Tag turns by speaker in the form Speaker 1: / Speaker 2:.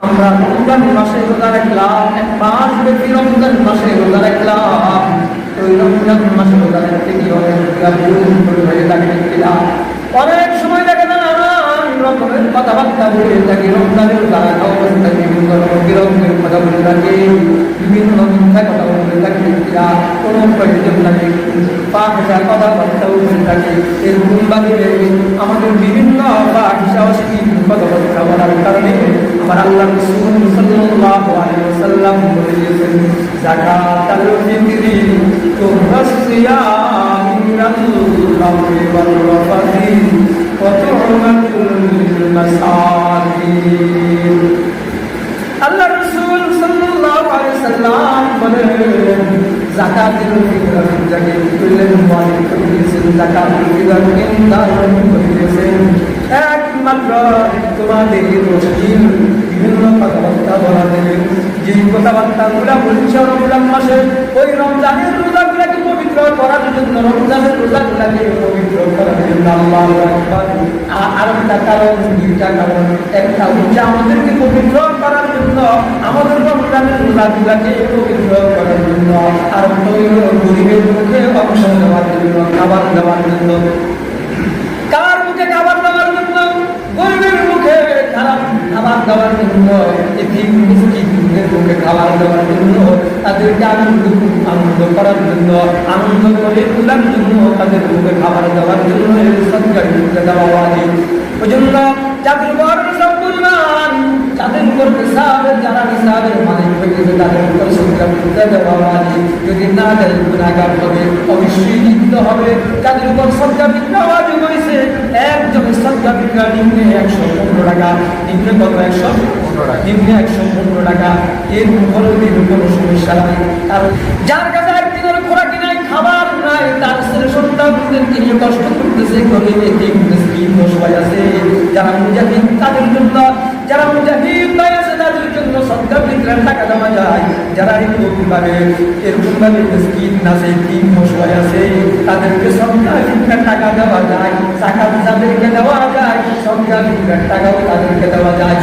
Speaker 1: আমরা রমজান মাসে রোজা রাখলাম, এক মাস রমজান মাসে রোজা রাখলাম। ওই রমজান মাসে রোজা রাখতে গিয়ে অনেক থাকে কিনা অনেক সময় দেখে না কথাবার্তা বলে থাকি, রমজানের বলে থাকি, বিভিন্ন মিথ্যা কথা বলে থাকি কিনা কোনো প্রয়োজন লাগে পাঁচটা কথাবার্তাও বলে থাকি। আমাদের বিভিন্ন বাহিসা অশ্লীল কথাবার্তা বলার কারণে আমার আল্লাহ রসুল সাল্লাল্লাহু আলাইহি ওয়াসাল্লাম বলে দিয়েছেন যাকাতাল ফিতরি তুহসিয়াম মিনাল লাহরি ওয়াল রাফাতি ওয়া তু'মাতুল মাসাকিন আল্লাহ রসুল সাল্লাল্লাহু আলাইহি সাল্লাম বলেন যাকাতুল ফিতর যাকে করলেন মালিক দিয়েছেন যাকাতুল ফিতর। একমাত্র তোমাদের মুসলিম বিভিন্ন কথাবার্তা বলা দেবে যে কথাবার্তা গুলা বলছে রমজান মাসে, ওই রমজানের রোজা গুলাকে পবিত্র করার জন্য, রমজানের রোজা গুলাকে পবিত্র করার জন্য আল্লাহ আর একটা কারণ, দুইটা কারণ। একটা হচ্ছে আমাদেরকে পবিত্র করার জন্য, আমাদের রমজানের রোজা গুলাকে পবিত্র করার জন্য। আর গরিবের মুখে অংশ দেওয়ার জন্য, খাবার দেওয়ার জন্য কার মুখে খাবার দেওয়ার জন্য গরিবের মুখে খারাপ খাবার দাবার জন্য এটি মিষ্টিদের মুখে খাবার দেওয়ার জন্য তাদেরকে আনন্দ আনন্দ করার জন্য, আনন্দ করে তোলার জন্য তাদের মুখে খাবার দেওয়ার জন্য সরকার দেওয়া হয়। ওই জন্য যাদের তাদের সংখ্যা দিতে দেওয়া মানে যদি না দেয় গুণাগার হবে অবশ্যই দিতে হবে যাদের উপর বিক্রা ওয়াজিব হয়েছে একজন সংখ্যা বিক্রা নিম্নে একশো পনেরো টাকা নিম্নে কত একশো পনেরো টাকা নিম্নে একশো পনেরো টাকা এর উপরে দিন কোনো সমস্যা নাই কারণ যার কাছে একদিনের খোরাকি নাই খাবার নাই তার ছেলে সন্তানদেরকে নিয়ে কষ্ট করতেছে গরিব এতিম মিসকিন সবাই আছে যারা বিক্রয়ের টাকা দেওয়া যায়, যারা এই ভাবে এরকম ভাবে মিসকিন আছে তিন মশলাই আছে, তাদেরকে বিক্রয়ের টাকা দেওয়া যায়, টাকা যাদেরকে দেওয়া যায় বিক্রয়ের টাকাও তাদেরকে দেওয়া যায়।